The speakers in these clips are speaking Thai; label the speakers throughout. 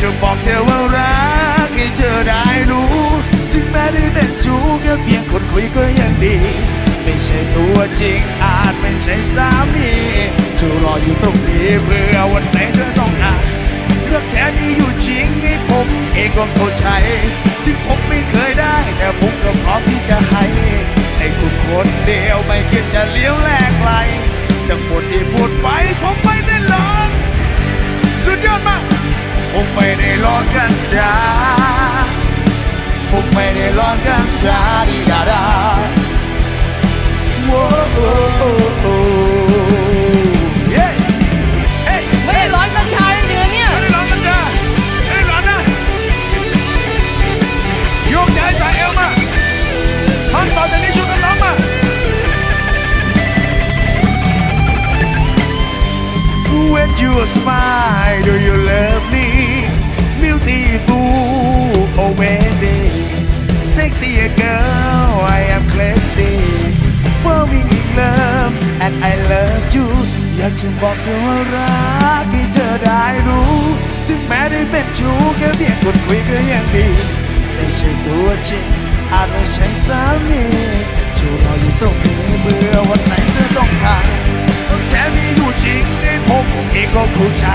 Speaker 1: จะบอกเธอว่ารักให้เธอได้รู้ถึงแม้ได้เป็นชู้แค่เพียงคนคุยก็ยังดี ไม่ใช่ตัวจริงอาจไม่ใช่สามีเธอรออยู่ตรงนี้เพื่อวันไหนเธอต้องกาเรรักแท้นี้อยู่จริงให้ผมเองก็เข้าใจที่ผมไม่เคยได้ จ้าผมไม่ได้ร้อนกันจ้าดีดาดาโว้โอ้โอ้โอ้เย้เฮ้ยไม่ได้ร้
Speaker 2: อนกัญชาจริงๆนะเนี่ยไม่ไ
Speaker 1: ด้ร้อนกันจ้าไม่ได้ร้อนนะโยกย้ายสายเอวมาท่อนต่อจากนี้ช่วยกันร้องมา When you smile, do you girl, I am crazy, falling in love, and I love you. อยากจะบอกเธอว่ารักให้เธอได้รู้ถึงแม้ได้เป็นชู้แค่เพียงคนคุยก็ยังดีไม่ใช่ตัวจริงอาจไม่ใช่สามีชูรออยู่ตรงนี้เมื่อวันไหนเธอต้องการแท้มีอยู่จริงในผมเองก็เข้าใจ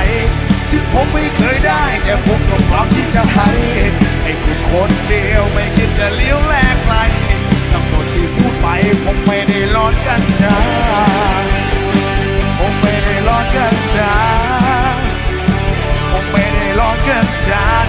Speaker 1: ถึงผมไม่เคยได้ แต่ผมก็พร้อมที่จะให้ให้คุณคนเดียวไม่ จ้า